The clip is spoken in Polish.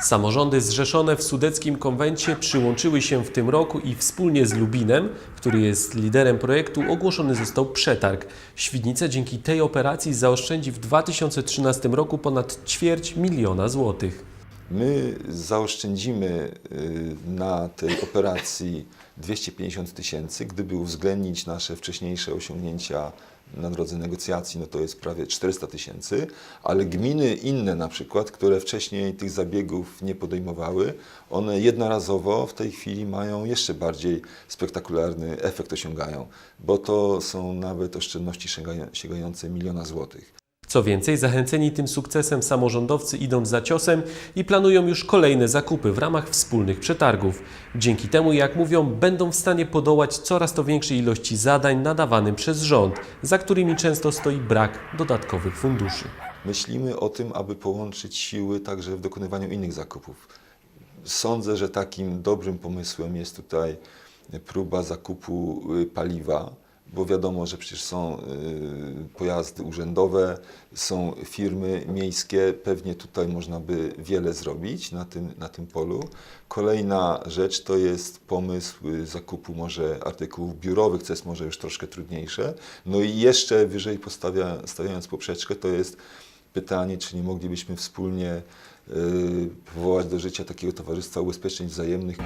Samorządy zrzeszone w sudeckim konwencie przyłączyły się w tym roku i wspólnie z Lubinem, który jest liderem projektu, ogłoszony został przetarg. Świdnica dzięki tej operacji zaoszczędzi w 2013 roku ponad ćwierć miliona złotych. My zaoszczędzimy y, na tej operacji 250 tysięcy. Gdyby uwzględnić nasze wcześniejsze osiągnięcia na drodze negocjacji, no to jest prawie 400 tysięcy, ale gminy inne na przykład, które wcześniej tych zabiegów nie podejmowały, one jednorazowo w tej chwili mają jeszcze bardziej spektakularny efekt osiągają, bo to są nawet oszczędności sięgają- sięgające miliona złotych. Co więcej, zachęceni tym sukcesem samorządowcy idą za ciosem i planują już kolejne zakupy w ramach wspólnych przetargów. Dzięki temu, jak mówią, będą w stanie podołać coraz to większej ilości zadań nadawanym przez rząd, za którymi często stoi brak dodatkowych funduszy. Myślimy o tym, aby połączyć siły także w dokonywaniu innych zakupów. Sądzę, że takim dobrym pomysłem jest tutaj próba zakupu y, paliwa, bo wiadomo, że przecież są y, pojazdy urzędowe, są firmy miejskie, pewnie tutaj można by wiele zrobić na tym, na tym polu. Kolejna rzecz to jest pomysł zakupu może artykułów biurowych, co jest może już troszkę trudniejsze. No i jeszcze wyżej postawia, stawiając poprzeczkę, to jest pytanie, czy nie moglibyśmy wspólnie y, powołać do życia takiego towarzystwa ubezpieczeń wzajemnych.